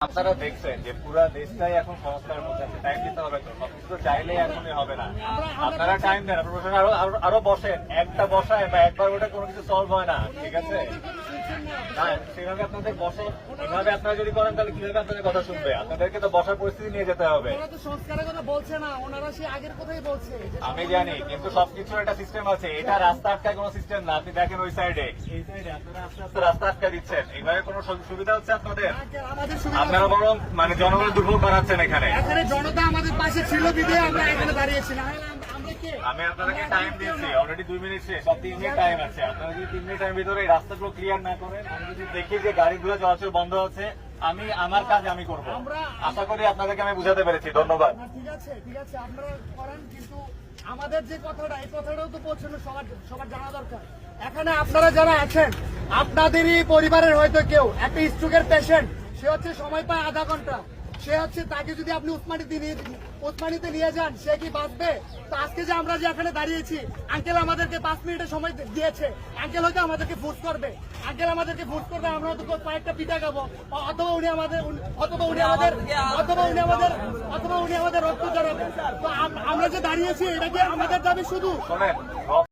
আপনারা দেখছেন যে পুরা দেশটাই এখন সংস্কারের মধ্যে আছে টাইম দিতে হবে তো। সবকিছু চাইলেই এখনই হবে না। আপনারা টাইম দেন। আপনার আরও আরো- বসেন। একটা বসায় বা একবার ওটা কোনো কিছু সলভ হয় না, ঠিক আছে? সেভাবে আপনাদের বসে এভাবে আপনারা যদি করেন তাহলে কীভাবে আপনাদের কথা শুনবে? আপনাদেরকে তো বসার পরিস্থিতি নিয়ে যেতে হবে। ওরা তো সংস্কারের কথা বলছে না ওনারা সেই আগের কথাই বলছে আমি জানি কিন্তু সবকিছুর একটা সিস্টেম আছে এটা রাস্তা আটকায় কোনো সিস্টেম না আপনি দেখেন ওই সাইডে এই সাইডে আপনারা আস্তে আস্তে রাস্তা আটকা দিচ্ছেন এইভাবে কোনো সুবিধা হচ্ছে আপনাদের? আপনারা বরং মানে জনগণের দুর্ভোগ বাড়াচ্ছেন এখানে। এখানে জনতা আমাদের পাশে ছিল বিধে আমরা এখানে দাঁড়িয়েছি না হলে আম- আপনাদেরকে টাইম দিচ্ছি অলরেডি দুই মিনিট শেষ সব তিন মিনিট টাইম আছে। আপনারা যদি তিন মিনিটের ভিতরে রাস্তাগুলো ক্লিয়ার না করেন আমি যদি দেখি যে গাড়িগুলো চলাচল বন্ধ আছে আমি আমার কাজ আমি করব। আশা করি আপনাদেরকে আমি বুঝাতে পেরেছি। ধন্যবাদ। ঠিক আছে ঠিক আছে আপনারা করেন কিন্তু আমাদের যে কথাটা এই কথাটাও তো পৌঁছানো সবার সবার জানা দরকার। এখানে আপনারা যারা আছেন আপনাদেরই পরিবারের হয়তো কেউ একটা স্ট্রোকের পেশেন্ট সে হচ্ছে সময় পায় আধা ঘণ্টা। সে হচ্ছে তাকে যদি আপনি উসমানিতে নিয়ে উসমানিতে নিয়ে যান, সে কি বাঁচবে? তো আজকে যে আমরা যে এখানে দাঁড়িয়েছি আঙ্কেল আমাদেরকে পাঁচ মিনিটের সময় দিয়েছে। আঙ্কেল হয়তো আমাদেরকে ফুস করবে। আঙ্কেল আমাদেরকে ভোট করবে, আমরা হয়তো কয়েকটা পিঠা খাব। অথবা উনি আমাদের অথবা উনি আমাদের অথবা উনি আমাদের অথবা উনি আমাদের রক্ত জড়াবে তো আমরা যে দাঁড়িয়েছি এটা কি আমাদের দাবি শুধু